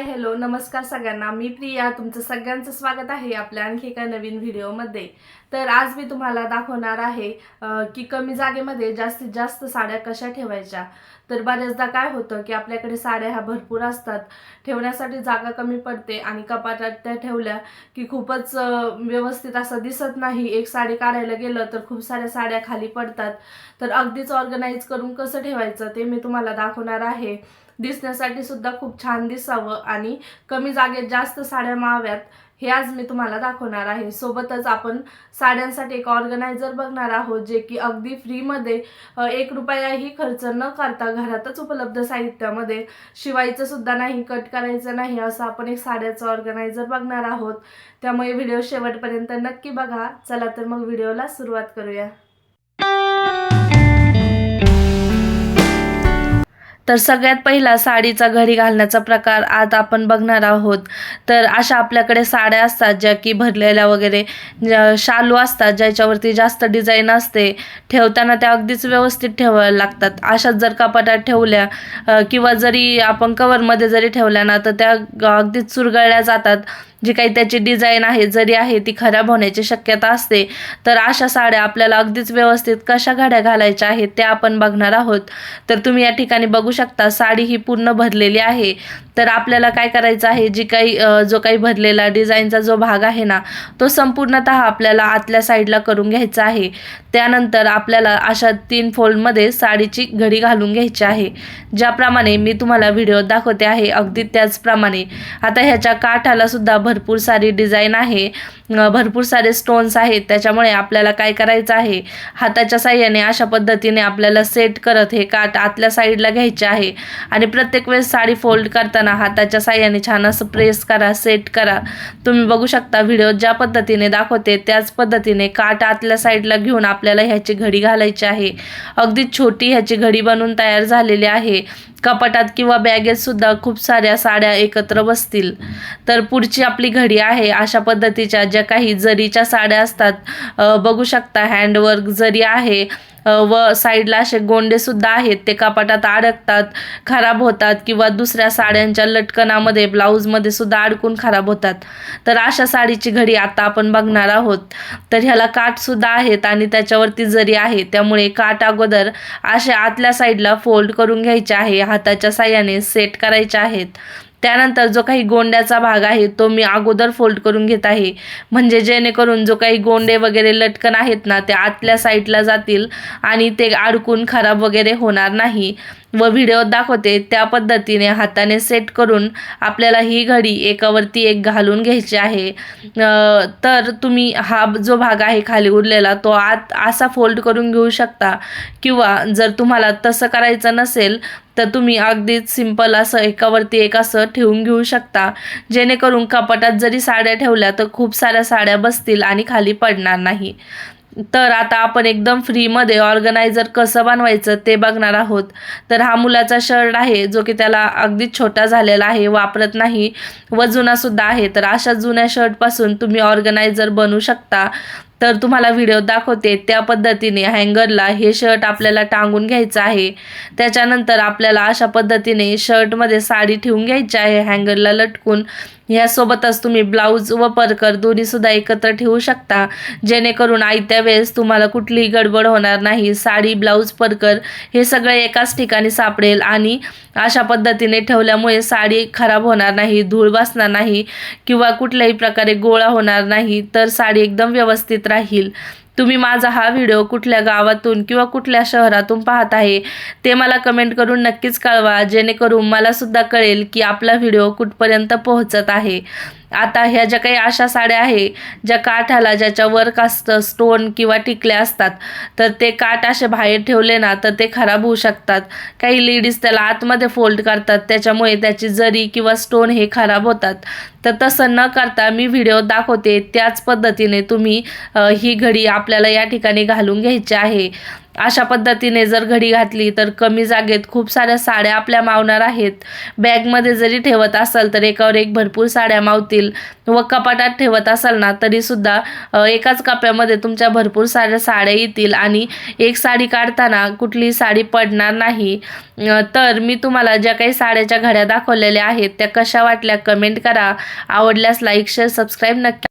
Hi hello नमस्कार सगळ्यांना. मी प्रिया तुमचं सगळ्यांचं स्वागत आहे आपल्या आणखी एका नवीन व्हिडिओमध्ये. तर आज मी तुम्हाला दाखवणार आहे की कमी जागेमध्ये जास्तीत जास्त साड्या कशा ठेवायच्या. तर बऱ्याचदा काय होतं की आपल्याकडे साड्या ह्या भरपूर असतात. ठेवण्यासाठी जागा कमी पडते आणि कपाटात त्या ठेवल्या की खूपच व्यवस्थित असं दिसत नाही. एक साडी काढायला गेलं तर खूप साऱ्या साड्या खाली पडतात. तर अगदीच ऑर्गनाईज करून कसं ठेवायचं ते मी तुम्हाला दाखवणार आहे. दिसण्यासाठी सुद्धा खूप छान दिसावं आणि कमी जागेत जास्त साड्या माव्यात हे आज मी तुम्हाला दाखवणार आहे. सोबतच आपण साड्यांसाठी एक ऑर्गनायझर बघणार आहोत जे की अगदी फ्रीमध्ये एक रुपयाही खर्च न करता घरातच उपलब्ध साहित्यामध्ये शिवायचं सुद्धा नाही कट करायचं नाही असं आपण एक साड्याचं ऑर्गनायझर बघणार आहोत. त्यामुळे व्हिडिओ शेवटपर्यंत नक्की बघा. चला तर मग व्हिडिओला सुरुवात करूया. तर सगळ्यात पहिला साडीचा घडी घालण्याचा प्रकार आज आपण बघणार आहोत. तर अशा आपल्याकडे साड्या असतात ज्या की भरलेल्या वगैरे शालू असतात ज्याच्यावरती जास्त डिझाईन असते ठेवताना त्या अगदीच व्यवस्थित ठेवायला लागतात. अशाच जर कपाटात ठेवल्या किंवा जरी आपण कवरमध्ये जरी ठेवल्या ना तर त्या अगदीच चुरगळल्या जातात. जी काही त्याची डिझाईन आहे जरी आहे ती खराब होण्याची शक्यता असते तर अशा साड्या आपल्याला अगदीच व्यवस्थित कशा घड्या घालायच्या आहेत त्या आपण बघणार आहोत. तर तुम्ही या ठिकाणी बघू शकता साडी ही पूर्ण भरलेली आहे. तर आपल्याला काय करायचं आहे जी काही जो काही भरलेला डिझाईनचा जो भाग आहे ना तो संपूर्णतः आपल्याला आतल्या साईडला करून घ्यायचा आहे. त्यानंतर आपल्याला अशा तीन फोल्डमध्ये साडीची घडी घालून घ्यायची आहे. ज्याप्रमाणे मी तुम्हाला व्हिडिओ दाखवते आहे अगदी त्याचप्रमाणे. आता ह्याच्या काठाला सुद्धा भरपूर सारी डिझाईन आहे भरपूर सारे स्टोन्स आहेत त्याच्यामुळे आपल्याला काय करायचं आहे? हाताच्या साह्याने अशा पद्धतीने आपल्याला सेट करत हे काट आतल्या साईडला घ्यायचे आहे. आणि प्रत्येक वेळेस साडी फोल्ड करताना हाताच्या साह्याने छान असं प्रेस करा सेट करा. तुम्ही बघू शकता व्हिडिओ ज्या पद्धतीने दाखवते त्याच पद्धतीने काट आतल्या साईडला घेऊन आपल्याला ह्याची घडी घालायची आहे. अगदी छोटी ह्याची घडी बनवून तयार झालेली आहे. कपाटात किंवा बॅगेत सुद्धा खूप साऱ्या साड्या एकत्र बसतील. तर पुढची आपली आपली घडी आहे अशा पद्धतीच्या ज्या काही जरीच्या साड्या असतात बघू शकता हँडवर्क जरी आहे व साईडला असे गोंडे सुद्धा आहेत ते कपाटात अडकतात खराब होतात किंवा दुसऱ्या साड्यांच्या लटकनामध्ये ब्लाऊजमध्ये सुद्धा अडकून खराब होतात. तर अशा साडीची घडी आता आपण बघणार आहोत. तर ह्याला काठसुद्धा आहेत आणि त्याच्यावरती जरी आहे त्यामुळे काठ अगोदर अशा आतल्या साईडला फोल्ड करून घ्यायचे आहे हाताच्या साह्याने सेट करायचे आहेत. त्यानंतर जो काही गोंड्याचा भाग आहे तो मी अगोदर फोल्ड करून घेत आहे. म्हणजे जेणेकरून जो काही गोंडे वगैरे लटकन आहेत ना ते आतल्या साईडला जातील आणि ते अडकून खराब वगैरे होणार नाही. व व्हिडिओ दाखवते त्या पद्धतीने हाताने सेट करून आपल्याला ही घडी एकावरती एक घालून घ्यायची आहे. तर तुम्ही हा जो भाग आहे खाली उरलेला तो आत असा फोल्ड करून घेऊ शकता किंवा जर तुम्हाला तसं करायचं नसेल तर तुम्ही अगदीच सिंपल असं एकावरती एक असं ठेवून घेऊ शकता. जेणेकरून कपाटात जरी साड्या ठेवल्या तर खूप साऱ्या साड्या बसतील आणि खाली पडणार नाही. तर आता आपण एकदम फ्रीमध्ये ऑर्गनायझर कसं बनवायचं ते बघणार आहोत. तर हा मुलाचा शर्ट आहे जो की त्याला अगदीच छोटा झालेला आहे वापरत नाही व जुनासुद्धा आहे. तर अशा जुन्या शर्टपासून तुम्ही ऑर्गनायझर बनवू शकता. तर तुम्हाला व्हिडिओ दाखवते त्या पद्धतीने हँगरला हे शर्ट आपल्याला टांगून घ्यायचं आहे. त्याच्यानंतर आपल्याला अशा पद्धतीने शर्टमध्ये साडी ठेवून घ्यायची आहे हँगरला लटकून. ह्यासोबतच तुम्ही ब्लाऊज व परकर दोन्हीसुद्धा एकत्र ठेवू शकता. जेणेकरून आयत्या वेळेस तुम्हाला कुठलीही गडबड होणार नाही. साडी ब्लाऊज परकर हे सगळे एकाच ठिकाणी सापडेल आणि अशा पद्धतीने ठेवल्यामुळे साडी खराब होणार नाही धूळ बसणार नाही किंवा कुठल्याही प्रकारे गोळा होणार नाही तर साडी एकदम व्यवस्थित राहील. तुम्ही माझा हा व्हिडिओ कुठल्या गावातून किंवा कुठल्या शहरातून पाहत आहे ते मला कमेंट करून नक्कीच कळवा जेणेकरून मला सुद्धा कळेल की आपला व्हिडिओ कुठपर्यंत पोहोचत आहे. आता ह्या ज्या काही अशा साड्या आहे ज्या काठाला ज्याच्या वर्क असतं स्टोन किंवा टिकल्या असतात तर ते काठ असे बाहेर ठेवले ना तर ते खराब होऊ शकतात. काही लेडीज त्याला आतमध्ये फोल्ड करतात त्याच्यामुळे त्याची जरी किंवा स्टोन हे खराब होतात. तर तसं न करता मी व्हिडिओ दाखवते त्याच पद्धतीने तुम्ही ही घडी आपल्याला या ठिकाणी घालून घ्यायची आहे. अशा पद्धतीने जर घडी घातली तर कमी जागेत खूप साऱ्या साड्या आपल्या मावणार आहेत. बॅगमध्ये जरी ठेवत असाल तर एकावर एक भरपूर साड्या मावतील व कपाटात ठेवत असाल ना तरीसुद्धा एकाच कप्यामध्ये तुमच्या भरपूर साऱ्या साड्या येतील आणि एक साडी काढताना कुठली साडी पडणार नाही. तर मी तुम्हाला ज्या काही साड्याच्या घड्या दाखवलेल्या आहेत त्या कशा वाटल्या कमेंट करा. आवडल्यास लाईक शेअर सबस्क्राईब नक्की